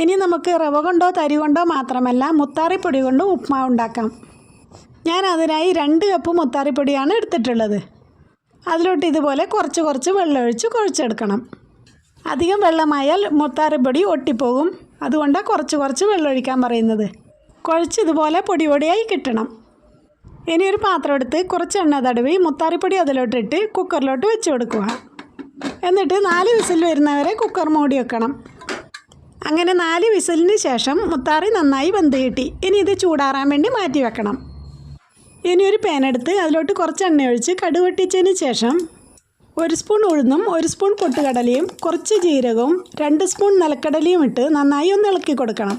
ഇനി നമുക്ക് റവ കൊണ്ടോ തരി കൊണ്ടോ മാത്രമല്ല മുത്താറിപ്പൊടി കൊണ്ടും ഉപ്മാവ് ഉണ്ടാക്കാം. ഞാൻ അതിനായി രണ്ട് കപ്പ് മുത്താറിപ്പൊടിയാണ് എടുത്തിട്ടുള്ളത്. അതിലോട്ട് ഇതുപോലെ കുറച്ച് കുറച്ച് വെള്ളമൊഴിച്ച് കുഴച്ചെടുക്കണം. അധികം വെള്ളമായാൽ മുത്താറിപ്പൊടി ഒട്ടിപ്പോകും. അതുകൊണ്ടാണ് കുറച്ച് കുറച്ച് വെള്ളമൊഴിക്കാൻ പറയുന്നത്. കുഴച്ച് ഇതുപോലെ പൊടി പൊടിയായി കിട്ടണം. ഇനി ഒരു പാത്രം എടുത്ത് കുറച്ച് എണ്ണ തടവി മുത്താറിപ്പൊടി അതിലോട്ടിട്ട് കുക്കറിലോട്ട് വെച്ച് കൊടുക്കുക. എന്നിട്ട് നാല് വിസിൽ വരുന്നവരെ കുക്കർ മൂടി വെക്കണം. അങ്ങനെ നാല് വിസിലിന് ശേഷം മുത്താറി നന്നായി വെന്ത് കിട്ടി. ഇനി ഇത് ചൂടാറാൻ വേണ്ടി മാറ്റി വെക്കണം. ഇനി ഒരു പാനെടുത്ത് അതിലോട്ട് കുറച്ച് എണ്ണ ഒഴിച്ച് കടുവെട്ടിച്ചതിന് ശേഷം ഒരു സ്പൂൺ ഉഴുന്നും ഒരു സ്പൂൺ പൊട്ടുകടലയും കുറച്ച് ജീരകവും രണ്ട് സ്പൂൺ നിലക്കടലയും ഇട്ട് നന്നായി ഒന്ന് ഇളക്കി കൊടുക്കണം.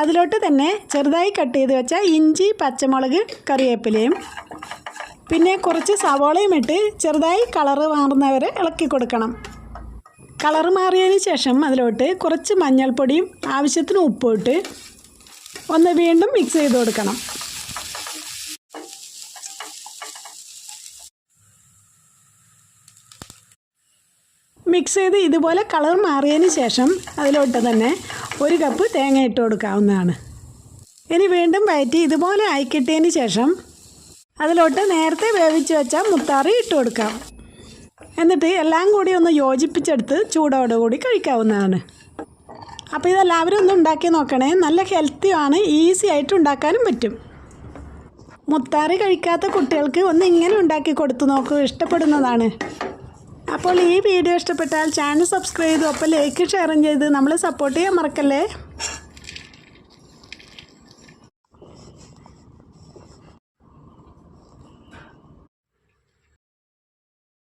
അതിലോട്ട് തന്നെ ചെറുതായി കട്ട് ചെയ്ത് വെച്ച ഇഞ്ചി പച്ചമുളക് കറിവേപ്പിലയും പിന്നെ കുറച്ച് സവോളയും ഇട്ട് ചെറുതായി കളറ് മാറുന്നവരെ ഇളക്കി കൊടുക്കണം. കളറ് മാറിയതിന് ശേഷം അതിലോട്ട് കുറച്ച് മഞ്ഞൾപ്പൊടിയും ആവശ്യത്തിന് ഉപ്പും ഇട്ട് ഒന്ന് വീണ്ടും മിക്സ് ചെയ്ത് കൊടുക്കണം. മിക്സ് ചെയ്ത് ഇതുപോലെ കളർ മാറിയതിന് ശേഷം അതിലോട്ട് തന്നെ ഒരു കപ്പ് തേങ്ങ ഇട്ട് കൊടുക്കാവുന്നതാണ്. ഇനി വീണ്ടും വയറ്റി ഇതുപോലെ ആയിക്കിട്ടിയതിന് ശേഷം അതിലോട്ട് നേരത്തെ വേവിച്ച് വെച്ച മുത്താറി ഇട്ട് കൊടുക്കാം. എന്നിട്ട് എല്ലാം കൂടി ഒന്ന് യോജിപ്പിച്ചെടുത്ത് ചൂടോടുകൂടി കഴിക്കാവുന്നതാണ്. അപ്പോൾ ഇതെല്ലാവരും ഒന്ന് ഉണ്ടാക്കി നോക്കണേ. നല്ല ഹെൽത്തിയാണ് ഈസി ആയിട്ട് ഉണ്ടാക്കാനും പറ്റും. മുത്താറി കഴിക്കാത്ത കുട്ടികൾക്ക് ഒന്ന് ഇങ്ങനെ ഉണ്ടാക്കി കൊടുത്തു നോക്കൂ. ഇഷ്ടപ്പെടുന്നതാണ്. അപ്പോൾ ഈ വീഡിയോ ഇഷ്ടപ്പെട്ടാൽ ചാനൽ സബ്സ്ക്രൈബ് ചെയ്തു. അപ്പോൾ ലൈക്ക് ഷെയറും ചെയ്ത് നമ്മളെ സപ്പോർട്ട് ചെയ്യാൻ മറക്കല്ലേ?